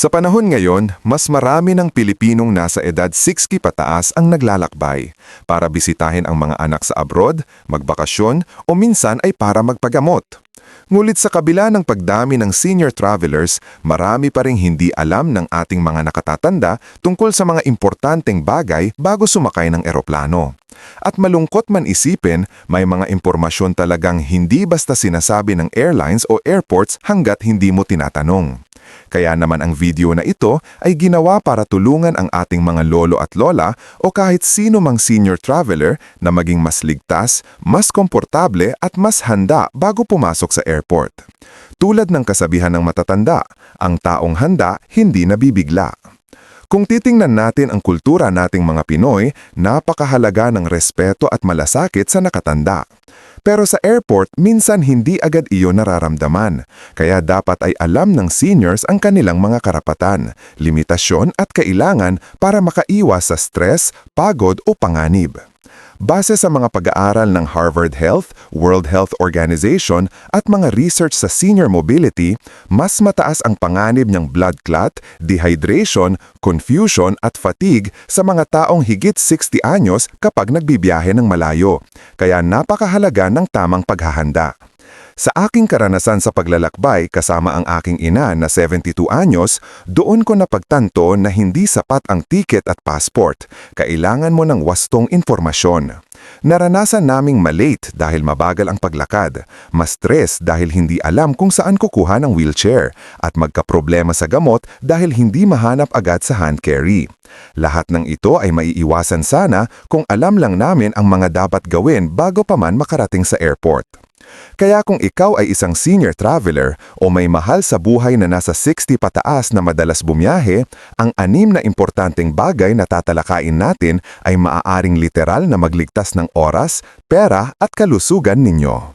Sa panahon ngayon, mas marami ng Pilipinong nasa edad 60 pataas ang naglalakbay para bisitahin ang mga anak sa abroad, magbakasyon o minsan ay para magpagamot. Ngulit sa kabila ng pagdami ng senior travelers, marami pa ring hindi alam ng ating mga nakatatanda tungkol sa mga importanteng bagay bago sumakay ng eroplano. At malungkot man isipin, may mga impormasyon talagang hindi basta sinasabi ng airlines o airports hanggat hindi mo tinatanong. Kaya naman ang video na ito ay ginawa para tulungan ang ating mga lolo at lola o kahit sino mang senior traveler na maging mas ligtas, mas komportable at mas handa bago pumasok sa airport. Tulad ng kasabihan ng matatanda, ang taong handa hindi nabibigla. Kung titingnan natin ang kultura nating mga Pinoy, napakahalaga ng respeto at malasakit sa nakatanda. Pero sa airport, minsan hindi agad iyon nararamdaman. Kaya dapat ay alam ng seniors ang kanilang mga karapatan, limitasyon at kailangan para makaiwas sa stress, pagod o panganib. Base sa mga pag-aaral ng Harvard Health, World Health Organization at mga research sa senior mobility, mas mataas ang panganib ng blood clot, dehydration, confusion at fatigue sa mga taong higit 60 anyos kapag nagbibiyahe ng malayo. Kaya napakahalaga ng tamang paghahanda. Sa aking karanasan sa paglalakbay kasama ang aking ina na 72 anyos, doon ko napagtanto na hindi sapat ang ticket at passport. Kailangan mo ng wastong informasyon. Naranasan naming malate dahil mabagal ang paglakad, ma-stress dahil hindi alam kung saan kukuha ng wheelchair, at magkaproblema sa gamot dahil hindi mahanap agad sa hand carry. Lahat ng ito ay maiiwasan sana kung alam lang namin ang mga dapat gawin bago pa man makarating sa airport. Kaya kung ikaw ay isang senior traveler o may mahal sa buhay na nasa 60 pataas na madalas bumiyahe, ang anim na importanteng bagay na tatalakayin natin ay maaaring literal na magligtas ng oras, pera at kalusugan ninyo.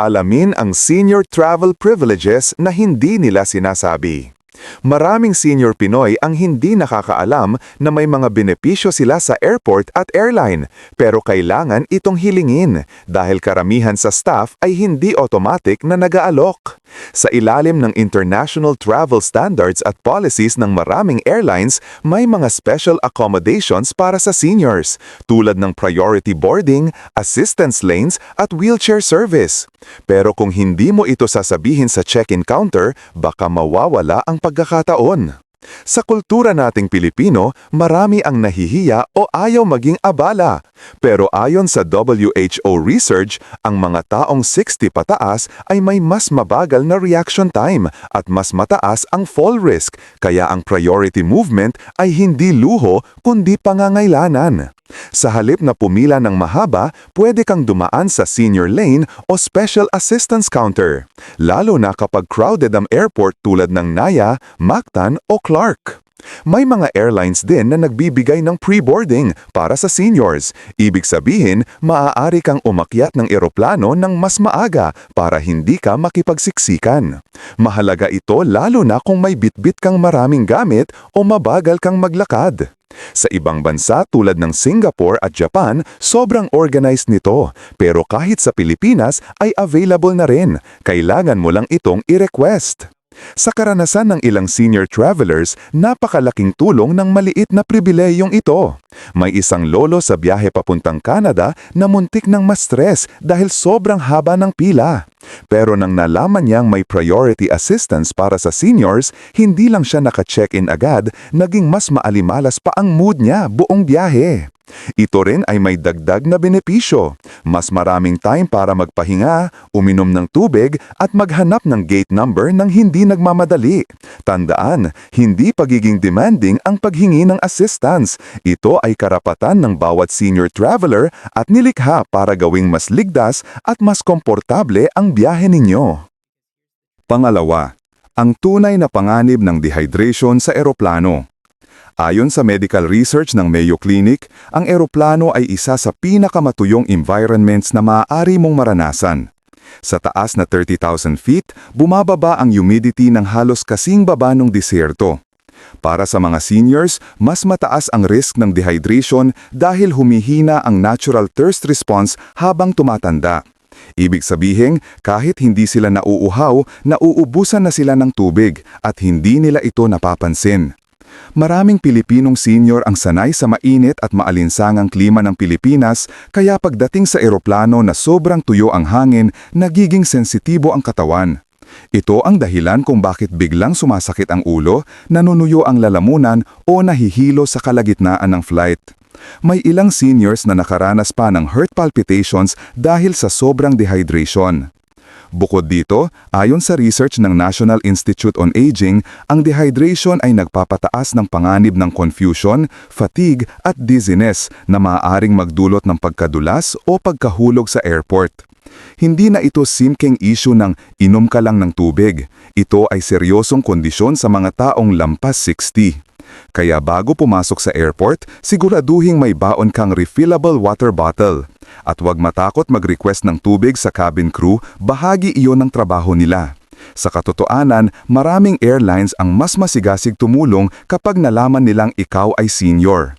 Alamin ang senior travel privileges na hindi nila sinasabi. Maraming senior Pinoy ang hindi nakakaalam na may mga benepisyo sila sa airport at airline pero kailangan itong hilingin dahil karamihan sa staff ay hindi automatic na nag-aalok. Sa ilalim ng international travel standards at policies ng maraming airlines, may mga special accommodations para sa seniors tulad ng priority boarding, assistance lanes at wheelchair service. Pero kung hindi mo ito sasabihin sa check-in counter, baka mawawala ang pagkakataon. Sa kultura nating Pilipino, marami ang nahihiya o ayaw maging abala. Pero ayon sa WHO research, ang mga taong 60 pataas ay may mas mabagal na reaction time at mas mataas ang fall risk, kaya ang priority movement ay hindi luho kundi pangangailanan. Sa halip na pumila ng mahaba, pwede kang dumaan sa senior lane o special assistance counter, lalo na kapag crowded ang airport tulad ng Naya, Mactan o Clark. May mga airlines din na nagbibigay ng pre-boarding para sa seniors. Ibig sabihin, maaari kang umakyat ng eroplano ng mas maaga para hindi ka makipagsiksikan. Mahalaga ito lalo na kung may bitbit kang maraming gamit o mabagal kang maglakad. Sa ibang bansa tulad ng Singapore at Japan, sobrang organized nito. Pero kahit sa Pilipinas ay available na rin. Kailangan mo lang itong i-request. Sa karanasan ng ilang senior travelers, napakalaking tulong ng maliit na pribileyong ito. May isang lolo sa biyahe papuntang Canada na muntik ng ma-stress dahil sobrang haba ng pila. Pero nang nalaman niyang may priority assistance para sa seniors, hindi lang siya naka-check-in agad, naging mas maalimalas pa ang mood niya buong biyahe. Ito rin ay may dagdag na benepisyo. Mas maraming time para magpahinga, uminom ng tubig at maghanap ng gate number nang hindi nagmamadali. Tandaan, hindi pagiging demanding ang paghingi ng assistance. Ito ay karapatan ng bawat senior traveler at nilikha para gawing mas ligtas at mas komportable ang biyahe ninyo. Pangalawa, ang tunay na panganib ng dehydration sa eroplano. Ayon sa medical research ng Mayo Clinic, ang eroplano ay isa sa pinakamatuyong environments na maaari mong maranasan. Sa taas na 30,000 feet, bumababa ang humidity ng halos kasing baba ng disyerto. Para sa mga seniors, mas mataas ang risk ng dehydration dahil humihina ang natural thirst response habang tumatanda. Ibig sabihin, kahit hindi sila nauuhaw, nauubusan na sila ng tubig at hindi nila ito napapansin. Maraming Pilipinong senior ang sanay sa mainit at maalinsangang klima ng Pilipinas kaya pagdating sa eroplano na sobrang tuyo ang hangin, nagiging sensitibo ang katawan. Ito ang dahilan kung bakit biglang sumasakit ang ulo, nanunuyo ang lalamunan o nahihilo sa kalagitnaan ng flight. May ilang seniors na nakaranas pa ng heart palpitations dahil sa sobrang dehydration. Bukod dito, ayon sa research ng National Institute on Aging, ang dehydration ay nagpapataas ng panganib ng confusion, fatigue at dizziness na maaaring magdulot ng pagkadulas o pagkahulog sa airport. Hindi na ito simking issue ng inom ka lang ng tubig. Ito ay seryosong kondisyon sa mga taong lampas 60. Kaya bago pumasok sa airport, siguraduhing may baon kang refillable water bottle. At huwag matakot mag-request ng tubig sa cabin crew, bahagi iyon ng trabaho nila. Sa katotohanan, maraming airlines ang mas masigasig tumulong kapag nalaman nilang ikaw ay senior.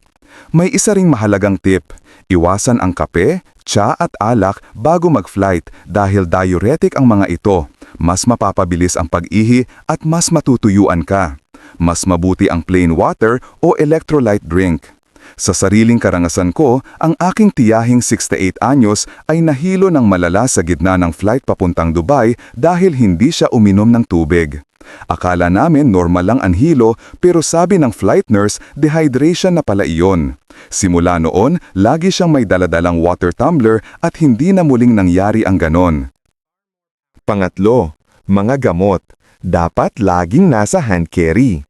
May isa ring mahalagang tip. Iwasan ang kape, tsa at alak bago mag-flight dahil diuretic ang mga ito. Mas mapapabilis ang pag-ihi at mas matutuyuan ka. Mas mabuti ang plain water o electrolyte drink. Sa sariling karangasan ko, ang aking tiyahing 68 anyos ay nahilo ng malala sa gitna ng flight papuntang Dubai dahil hindi siya uminom ng tubig. Akala namin normal lang ang hilo pero sabi ng flight nurse dehydration na pala iyon. Simula noon, lagi siyang may daladalang water tumbler at hindi na muling nangyari ang ganon. Pangatlo, mga gamot. Dapat laging nasa hand carry.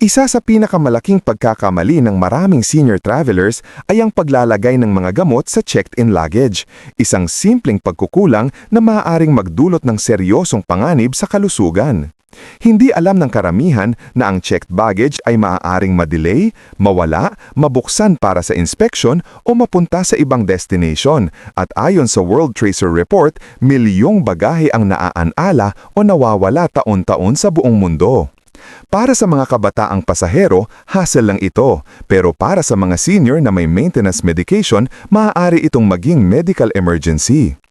Isa sa pinakamalaking pagkakamali ng maraming senior travelers ay ang paglalagay ng mga gamot sa checked-in luggage, isang simpleng pagkukulang na maaaring magdulot ng seryosong panganib sa kalusugan. Hindi alam ng karamihan na ang checked baggage ay maaaring madelay, mawala, mabuksan para sa inspection o mapunta sa ibang destination at ayon sa World Tracer Report, milyong bagahe ang naaanala o nawawala taon-taon sa buong mundo. Para sa mga kabataang pasahero, hassle lang ito. Pero para sa mga senior na may maintenance medication, maaari itong maging medical emergency.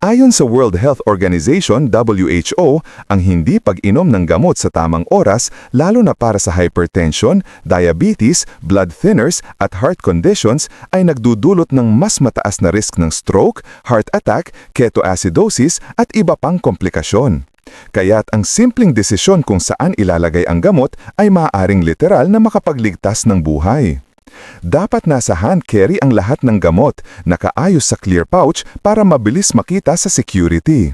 Ayon sa World Health Organization WHO, ang hindi pag-inom ng gamot sa tamang oras, lalo na para sa hypertension, diabetes, blood thinners at heart conditions ay nagdudulot ng mas mataas na risk ng stroke, heart attack, ketoacidosis at iba pang komplikasyon. Kaya't ang simpleng desisyon kung saan ilalagay ang gamot ay maaaring literal na makapagligtas ng buhay. Dapat nasa hand carry ang lahat ng gamot, nakaayos sa clear pouch para mabilis makita sa security.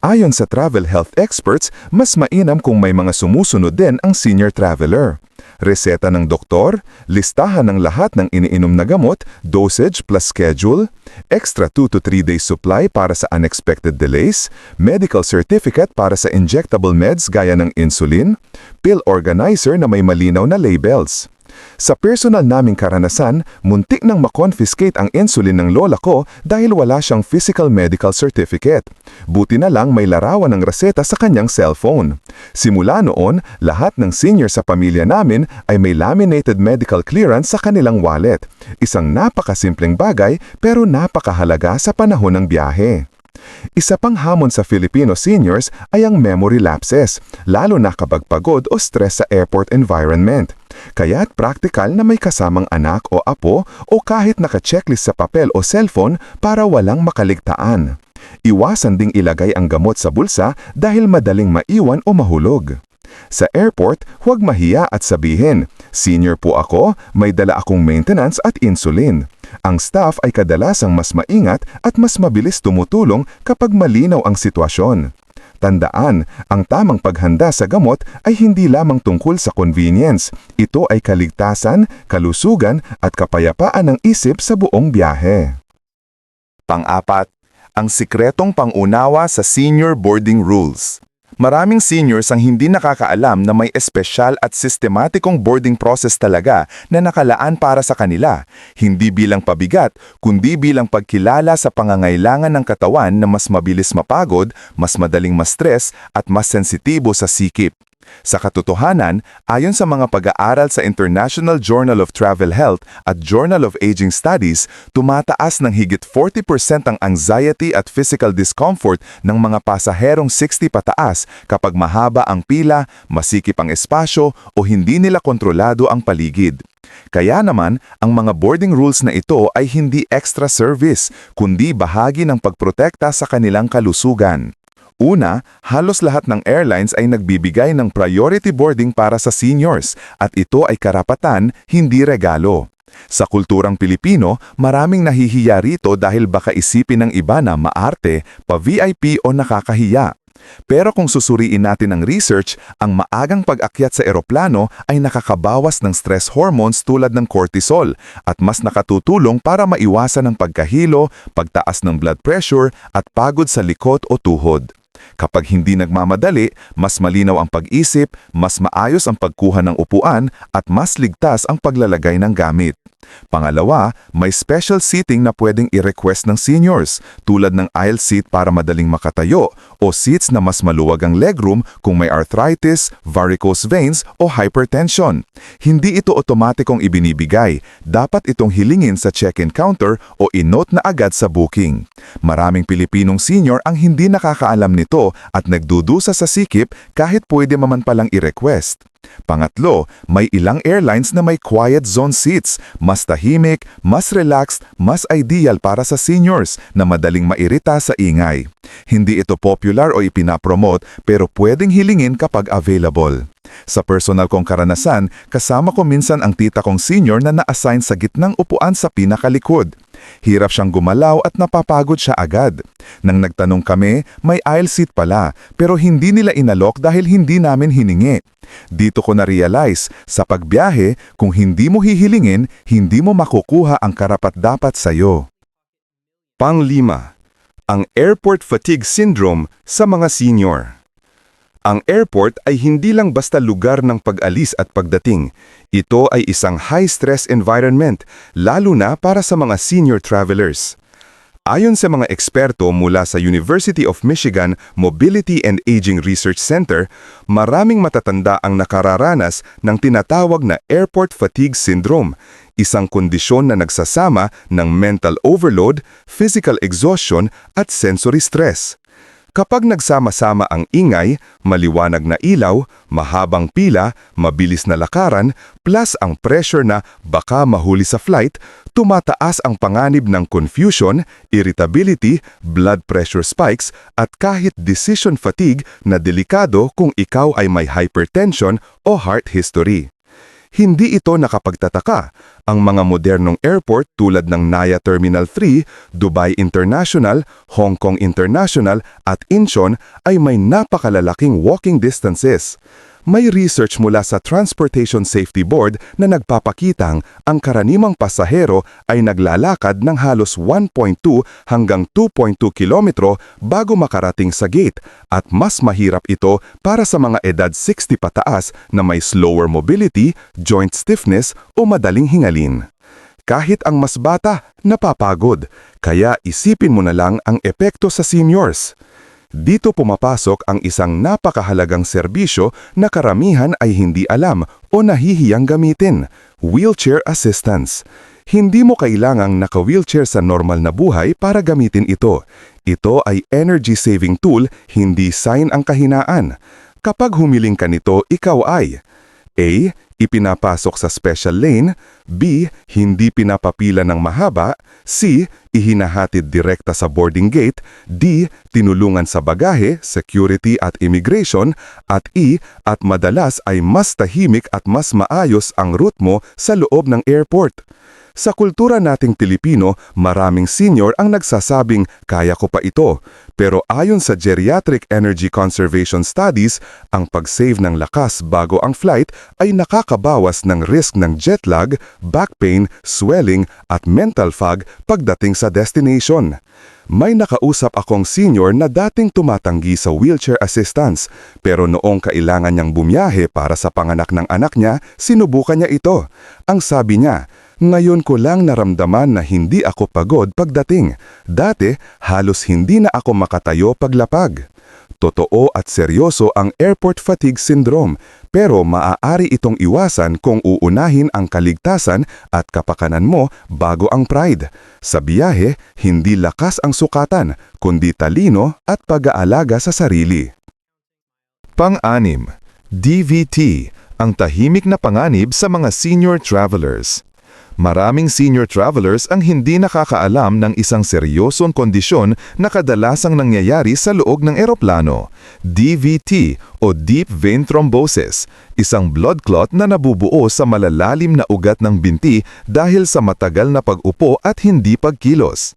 Ayon sa travel health experts, mas mainam kung may mga sumusunod din ang senior traveler. Reseta ng doktor, listahan ng lahat ng iniinom na gamot, dosage plus schedule, extra 2 to 3 days supply para sa unexpected delays, medical certificate para sa injectable meds gaya ng insulin, pill organizer na may malinaw na labels. Sa personal naming karanasan, muntik nang makonfiscate ang insulin ng lola ko dahil wala siyang physical medical certificate. Buti na lang may larawan ng reseta sa kanyang cellphone. Simula noon, lahat ng senior sa pamilya namin ay may laminated medical clearance sa kanilang wallet. Isang napakasimpleng bagay pero napakahalaga sa panahon ng biyahe. Isa pang hamon sa Filipino seniors ay ang memory lapses, lalo na kapag pagod o stress sa airport environment. Kaya't praktikal na may kasamang anak o apo o kahit naka-checklist sa papel o cellphone para walang makaligtaan. Iwasan ding ilagay ang gamot sa bulsa dahil madaling maiwan o mahulog. Sa airport, huwag mahiya at sabihin, Senior po ako, may dala akong maintenance at insulin. Ang staff ay kadalasang mas maingat at mas mabilis tumutulong kapag malinaw ang sitwasyon. Tandaan, ang tamang paghanda sa gamot ay hindi lamang tungkol sa convenience. Ito ay kaligtasan, kalusugan at kapayapaan ng isip sa buong biyahe. Pang-apat, ang sikretong pangunawa sa senior boarding rules. Maraming seniors ang hindi nakakaalam na may espesyal at sistematikong boarding process talaga na nakalaan para sa kanila, hindi bilang pabigat, kundi bilang pagkilala sa pangangailangan ng katawan na mas mabilis mapagod, mas madaling ma-stress at mas sensitibo sa sikip. Sa katotohanan, ayon sa mga pag-aaral sa International Journal of Travel Health at Journal of Aging Studies, tumataas ng higit 40% ang anxiety at physical discomfort ng mga pasaherong 60 pataas kapag mahaba ang pila, masikip ang espasyo o hindi nila kontrolado ang paligid. Kaya naman, ang mga boarding rules na ito ay hindi extra service, kundi bahagi ng pagprotekta sa kanilang kalusugan. Una, halos lahat ng airlines ay nagbibigay ng priority boarding para sa seniors at ito ay karapatan, hindi regalo. Sa kulturang Pilipino, maraming nahihiya rito dahil baka isipin ng iba na maarte, pa-VIP o nakakahiya. Pero kung susuriin natin ang research, ang maagang pag-akyat sa eroplano ay nakakabawas ng stress hormones tulad ng cortisol at mas nakatutulong para maiwasan ang pagkahilo, pagtaas ng blood pressure at pagod sa likod o tuhod. Kapag hindi nagmamadali, mas malinaw ang pag-isip, mas maayos ang pagkuha ng upuan at mas ligtas ang paglalagay ng gamit. Pangalawa, may special seating na pwedeng i-request ng seniors, tulad ng aisle seat para madaling makatayo o seats na mas maluwag ang legroom kung may arthritis, varicose veins o hypertension. Hindi ito otomatikong ibinibigay, dapat itong hilingin sa check-in counter o inote na agad sa booking. Maraming Pilipinong senior ang hindi nakakaalam nito at nagdudusa sa sikip kahit pwede maman palang i-request. Pangatlo, may ilang airlines na may quiet zone seats, mas tahimik, mas relaxed, mas ideal para sa seniors na madaling mairita sa ingay. Hindi ito popular o ipinapromote pero pwedeng hilingin kapag available. Sa personal kong karanasan, kasama ko minsan ang tita kong senior na na-assign sa gitnang upuan sa pinakalikod. Hirap siyang gumalaw at napapagod siya agad. Nang nagtanong kami, may aisle seat pala, pero hindi nila inalok dahil hindi namin hiningi. Dito ko na-realize, sa pagbiyahe, kung hindi mo hihilingin, hindi mo makukuha ang karapat-dapat sa'yo. Panglima, ang Airport Fatigue Syndrome sa mga senior. Ang airport ay hindi lang basta lugar ng pag-alis at pagdating. Ito ay isang high-stress environment, lalo na para sa mga senior travelers. Ayon sa mga eksperto mula sa University of Michigan Mobility and Aging Research Center, maraming matatanda ang nakararanas ng tinatawag na airport fatigue syndrome, isang kondisyon na nagsasama ng mental overload, physical exhaustion at sensory stress. Kapag nagsama-sama ang ingay, maliwanag na ilaw, mahabang pila, mabilis na lakaran, plus ang pressure na baka mahuli sa flight, tumataas ang panganib ng confusion, irritability, blood pressure spikes, at kahit decision fatigue na delikado kung ikaw ay may hypertension o heart history. Hindi ito nakapagtataka. Ang mga modernong airport tulad ng Naya Terminal 3, Dubai International, Hong Kong International at Incheon ay may napakalalaking walking distances. May research mula sa Transportation Safety Board na nagpapakitang ang karanimang pasahero ay naglalakad ng halos 1.2 hanggang 2.2 kilometro bago makarating sa gate at mas mahirap ito para sa mga edad 60 pataas na may slower mobility, joint stiffness o madaling hingalin. Kahit ang mas bata, napapagod. Kaya isipin mo na lang ang epekto sa seniors. Dito pumapasok ang isang napakahalagang serbisyo na karamihan ay hindi alam o nahihiyang gamitin, wheelchair assistance. Hindi mo kailangang naka-wheelchair sa normal na buhay para gamitin ito. Ito ay energy-saving tool, hindi sign ang kahinaan. Kapag humiling ka nito, ikaw ay A. Ipinapasok sa special lane B. Hindi pinapapila ng mahaba C. Ihinahatid direkta sa boarding gate D. Tinulungan sa bagahe, security at immigration at E. At madalas ay mas tahimik at mas maayos ang route mo sa loob ng airport. Sa kultura nating Pilipino, maraming senior ang nagsasabing, kaya ko pa ito. Pero ayon sa Geriatric Energy Conservation Studies, ang pag-save ng lakas bago ang flight ay nakakabawas ng risk ng jet lag, back pain, swelling at mental fog pagdating sa destination. May nakausap akong senior na dating tumatanggi sa wheelchair assistance pero noong kailangan niyang bumiyahe para sa panganak ng anak niya, sinubukan niya ito. Ang sabi niya, ngayon ko lang naramdaman na hindi ako pagod pagdating. Dati, halos hindi na ako makatayo paglapag. Totoo at seryoso ang airport fatigue syndrome, pero maaari itong iwasan kung uunahin ang kaligtasan at kapakanan mo bago ang pride. Sa biyahe, hindi lakas ang sukatan, kundi talino at pag-aalaga sa sarili. Pang-anim, DVT, ang tahimik na panganib sa mga senior travelers. Maraming senior travelers ang hindi nakakaalam ng isang seryosong kondisyon na kadalasang nangyayari sa loob ng eroplano, DVT o Deep Vein Thrombosis, isang blood clot na nabubuo sa malalalim na ugat ng binti dahil sa matagal na pag-upo at hindi pagkilos.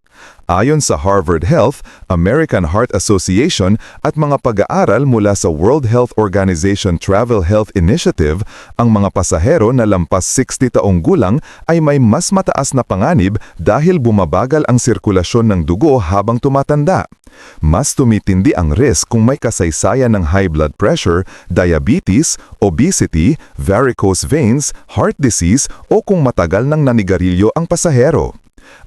Ayon sa Harvard Health, American Heart Association at mga pag-aaral mula sa World Health Organization Travel Health Initiative, ang mga pasahero na lampas 60 taong gulang ay may mas mataas na panganib dahil bumabagal ang sirkulasyon ng dugo habang tumatanda. Mas tumitindi ang risk kung may kasaysayan ng high blood pressure, diabetes, obesity, varicose veins, heart disease o kung matagal nang nanigarilyo ang pasahero.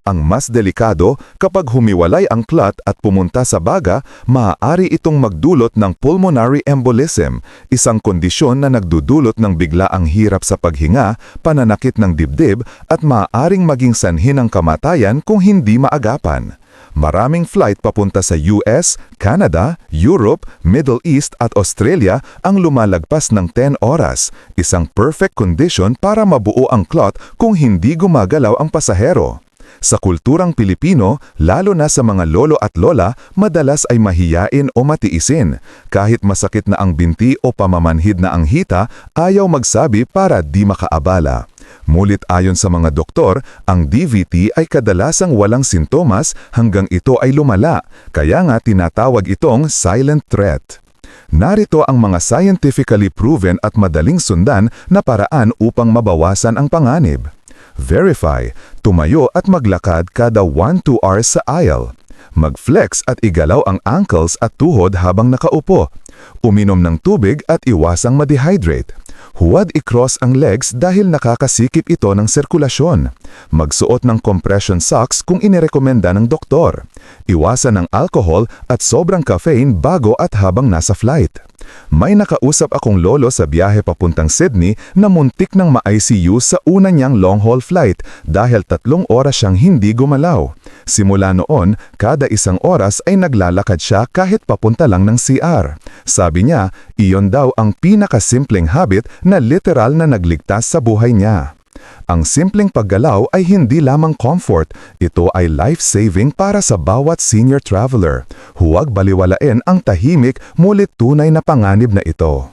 Ang mas delikado, kapag humiwalay ang clot at pumunta sa baga, maaari itong magdulot ng pulmonary embolism, isang kondisyon na nagdudulot ng biglaang hirap sa paghinga, pananakit ng dibdib at maaaring maging sanhi ng kamatayan kung hindi maagapan. Maraming flight papunta sa US, Canada, Europe, Middle East at Australia ang lumalagpas ng 10 oras, isang perfect condition para mabuo ang clot kung hindi gumagalaw ang pasahero. Sa kulturang Pilipino, lalo na sa mga lolo at lola, madalas ay mahiyain o matiisin. Kahit masakit na ang binti o pamamanhid na ang hita, ayaw magsabi para di makaabala. Mulit ayon sa mga doktor, ang DVT ay kadalasang walang sintomas hanggang ito ay lumala, kaya nga tinatawag itong silent threat. Narito ang mga scientifically proven at madaling sundan na paraan upang mabawasan ang panganib. Verify, tumayo at maglakad kada 1-2 hours sa aisle. Mag-flex at igalaw ang ankles at tuhod habang nakaupo. Uminom ng tubig at iwasang ma-dehydrate. Huwad i-cross ang legs dahil nakakasikip ito ng sirkulasyon. Magsuot ng compression socks kung inirekomenda ng doktor. Iwasan ng alcohol at sobrang caffeine bago at habang nasa flight. May nakausap akong lolo sa biyahe papuntang Sydney na muntik ng ma-ICU sa una niyang long-haul flight dahil tatlong oras siyang hindi gumalaw. Simula noon, kada isang oras ay naglalakad siya kahit papunta lang ng CR. Sabi niya, iyon daw ang pinakasimpleng habit na literal na nagligtas sa buhay niya. Ang simpleng paggalaw ay hindi lamang comfort, ito ay life-saving para sa bawat senior traveler. Huwag baliwalain ang tahimik, mulit tunay na panganib na ito.